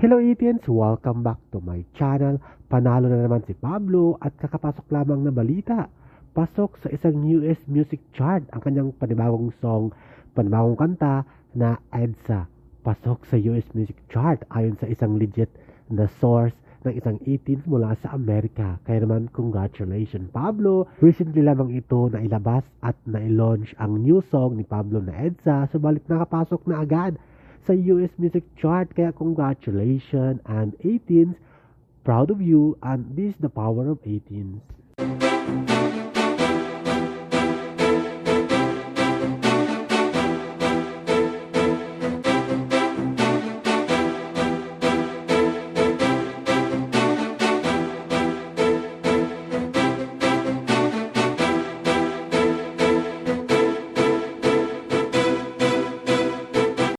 Hello Etians! Welcome back to my channel. Panalo na naman si Pablo at kakapasok lamang na balita. Pasok sa isang US music chart ang kanyang panibagong song, panibagong kanta na EDSA. Pasok sa US music chart ayon sa isang legit na source ng isang 18 mula sa Amerika. Kaya naman, congratulations Pablo! Recently lamang ito na ilabas at na-launch ang new song ni Pablo na EDSA, subalit nakapasok na agad sa US Music Chart. Kaya congratulations and 18s. Proud of you and this is the power of 18s.